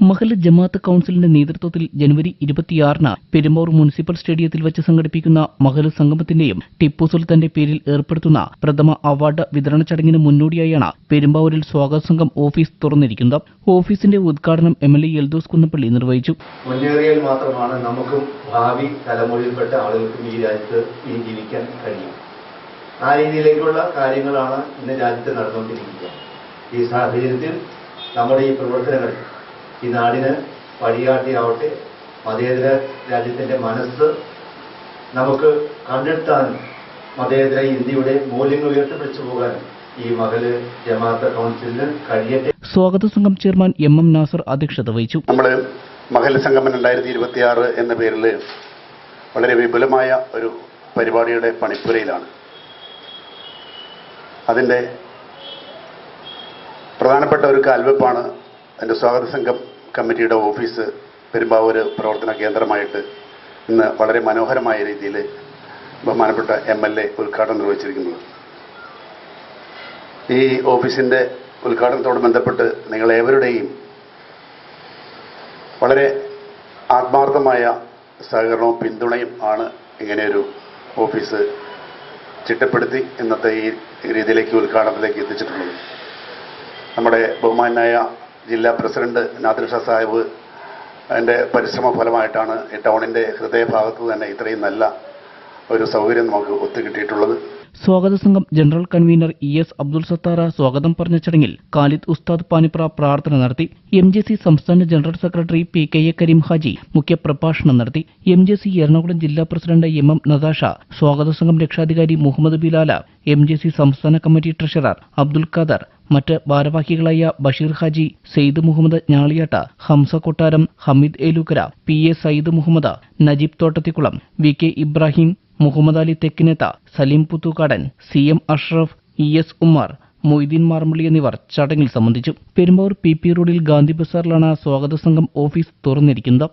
മഹല്ല് ജമാഅത്ത് കൌൺസിലിന്റെ നേതൃത്വത്തിൽ ജനുവരി ഇരുപത്തിയാറിന് പെരുമ്പാവൂർ മുനിസിപ്പൽ സ്റ്റേഡിയത്തിൽ വെച്ച് സംഘടിപ്പിക്കുന്ന മഹല സംഗമത്തിന്റെയും ടിപ്പു സുൽത്താന്റെ പേരിൽ ഏർപ്പെടുത്തുന്ന പ്രഥമ അവാർഡ് വിതരണ ചടങ്ങിന് മുന്നോടിയായാണ് പെരുമ്പാവൂരിൽ സ്വാഗത സംഘം ഓഫീസ് തുറന്നിരിക്കുന്നത്. ഓഫീസിന്റെ ഉദ്ഘാടനം M L A Eldhose Kunnappilly നിർവഹിച്ചു. മാത്രമാണ് നമുക്കും ഭാവി തലമുറയിൽപ്പെട്ട ആളുകൾക്കും ഈ രാജ്യത്ത് ജീവിക്കാൻ കഴിയും. ആ രീതിയിലേക്കുള്ള കാര്യങ്ങളാണ് ഇന്ന് രാജ്യത്ത് നടന്നുകൊണ്ടിരിക്കുക ഈ സാഹചര്യത്തിൽ നമ്മുടെ ഈ പ്രവർത്തനങ്ങൾ ഈ നാടിന് വഴികാട്ടിയാവട്ടെ മതേതര രാജ്യത്തിന്റെ മനസ്സ് നമുക്ക് കണ്ടെത്താനും മതേതര ഇന്ത്യയുടെ മൂല്യങ്ങൾ ഉയർത്തിപ്പിടിച്ചു പോകാൻ ഈ മകൾ ജമാഅത്ത് കൗൺസിലിന് കഴിയട്ടെ. സ്വാഗത സംഘം ചെയർമാൻ എം എം നാസർ അധ്യക്ഷത വഹിച്ചു. നമ്മൾ മഹൽ സംഗമം രണ്ടായിരത്തി ഇരുപത്തിയാറ് എന്ന പേരിൽ വളരെ വിപുലമായ ഒരു പരിപാടിയുടെ പണിപ്പുരയിലാണ്. അതിന്റെ പ്രധാനപ്പെട്ട ഒരു കാൽവെപ്പാണ് എന്റെ സ്വാഗത സംഘം കമ്മിറ്റിയുടെ ഓഫീസ് പെരുമ്പാവൂർ പ്രവർത്തന കേന്ദ്രമായിട്ട് ഇന്ന് വളരെ മനോഹരമായ രീതിയിൽ ബഹുമാനപ്പെട്ട എം എൽ എ ഉദ്ഘാടനം നിർവഹിച്ചിരിക്കുന്നത്. ഈ ഓഫീസിന്റെ ഉദ്ഘാടനത്തോട് ബന്ധപ്പെട്ട് നിങ്ങളേവരുടെയും വളരെ ആത്മാർത്ഥമായ സഹകരണവും പിന്തുണയും ആണ് ഇങ്ങനെയൊരു ഓഫീസ് ചിട്ടപ്പെടുത്തി ഇന്നത്തെ ഈ രീതിയിലേക്ക് ഉദ്ഘാടനത്തിലേക്ക് എത്തിച്ചിട്ടുള്ളത്. നമ്മുടെ ബഹുമാനായ ജില്ലാ പ്രസിഡന്റ് നാദിർ ഷാ സാഹിബ് അതിന്റെ പരിശ്രമ ഫലമായിട്ടാണ് ഈ ടൗണിന്റെ ഹൃദയഭാഗത്ത് തന്നെ ഇത്രയും നല്ല ഒരു സൗകര്യം നമുക്ക് ഒത്തുകിട്ടിയിട്ടുള്ളത്. സ്വാഗത സംഘം general convener E S Abdul Sathar സ്വാഗതം പറഞ്ഞ ചടങ്ങിൽ ഖാലിദ് ഉസ്താദ് പാനിപ്ര പ്രാർത്ഥന നടത്തി. എം ജെ സി സംസ്ഥാന general secretary P K A Kareem Haji മുഖ്യപ്രഭാഷണം നടത്തി. എം ജെ സി എറണാകുളം ജില്ലാ പ്രസിഡന്റ് എം എം നദാഷ സ്വാഗത സംഘം രക്ഷാധികാരി Muhammad Bilal M J C സംസ്ഥാന കമ്മിറ്റി ട്രഷറർ അബ്ദുൽ ഖാദർ മറ്റ് ഭാരവാഹികളായ Basheer Haji Sayed Muhammad Njaliyatta Hamza Kottaram Hameed Elookkara P A Sayyid Muhammad Najeeb Thottathikulam V K Ibrahim Muhammad Ali Thekkinetha Saleem Puthukkadan C M Ashraf E S Ummer Moideen Marmali എന്നിവർ ചടങ്ങിൽ സംബന്ധിച്ചു. Perambur P P റോഡിൽ ഗാന്ധി ബസാറിലാണ് സ്വാഗത സംഘം office തുറന്നിരിക്കുന്നത്.